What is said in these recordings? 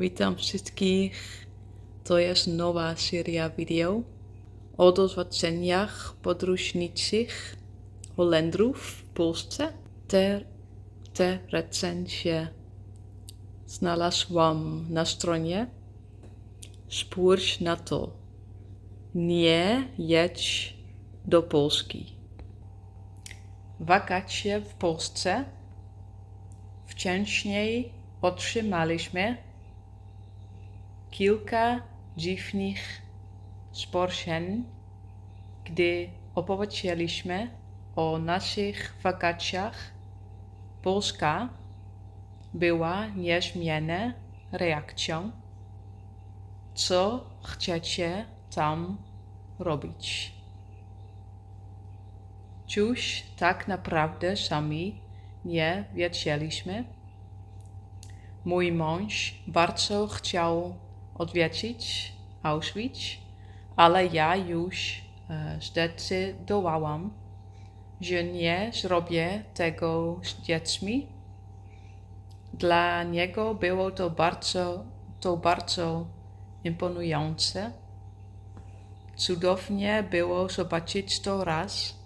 Witam wszystkich. To jest nowa seria wideo o doświadczeniach podróżniczych Holendrów w Polsce. Te, te recenzje znalazłam na stronie. Spójrz na to. Nie jedź do Polski. Wakacje w Polsce wcześniej otrzymaliśmy kilka dziwnych spojrzeń, gdy opowiedzieliśmy o naszych wakacjach. Polska była niezmiennie reakcją. Co chcecie tam robić? Cóż tak naprawdę sami nie wiedzieliśmy. Mój mąż bardzo chciał odwiedzić Auschwitz, ale ja już e, zdecydowałam, że nie zrobię tego z dziećmi. Dla niego było to bardzo, to bardzo imponujące. Cudownie było zobaczyć to raz.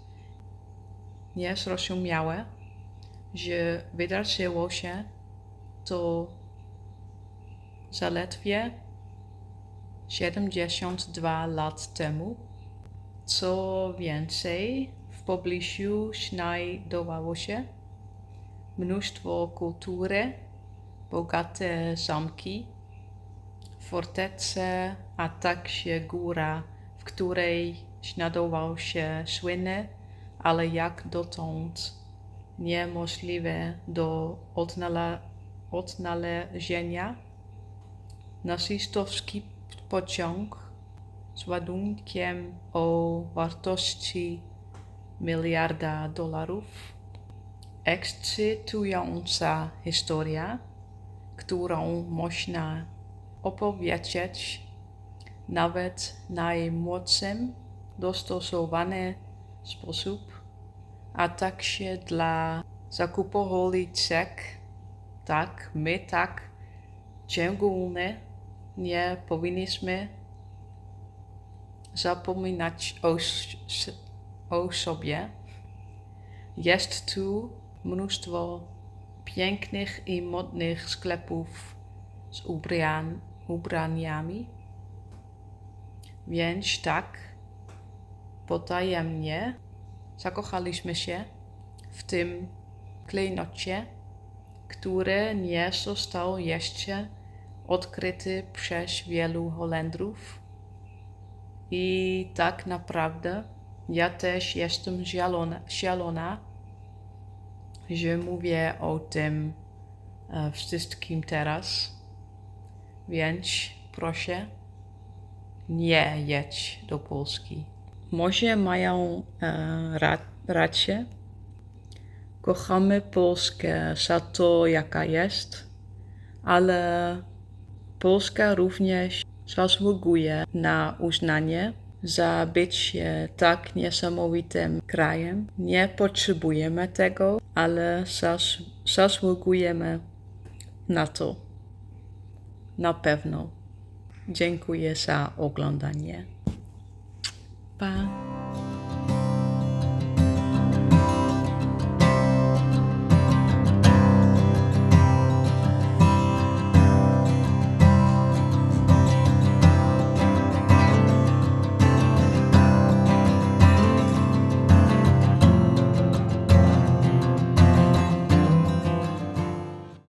Niezrozumiałe, że wydarzyło się to zaledwie 72 lat temu. Co więcej, w pobliżu znajdowało się mnóstwo kultury, bogate zamki, fortece, a także góra, w której znajdował się słynny, ale jak dotąd niemożliwe do odnalezienia nazistowski pociąg z ładunkiem o wartości miliarda dolarów. Ekscytująca historia, którą można opowiedzieć nawet najmłodszym dostosowany sposób, a także dla zakupoholicek, tak my tak szczególnie nie powinniśmy zapominać o, o sobie. Jest tu mnóstwo pięknych i modnych sklepów z ubran, ubraniami. Więc tak, potajemnie zakochaliśmy się w tym klejnocie, który nie został jeszcze odkryty przez wielu Holendrów. I tak naprawdę ja też jestem zielona, zielona że mówię o tym e, wszystkim teraz. Więc proszę, nie jedź do Polski. Może mają e, ra, rację. Kochamy Polskę za to, jaka jest, ale Polska również zasługuje na uznanie za bycie tak niesamowitym krajem. Nie potrzebujemy tego, ale zas zasługujemy na to. Na pewno. Dziękuję za oglądanie. Pa!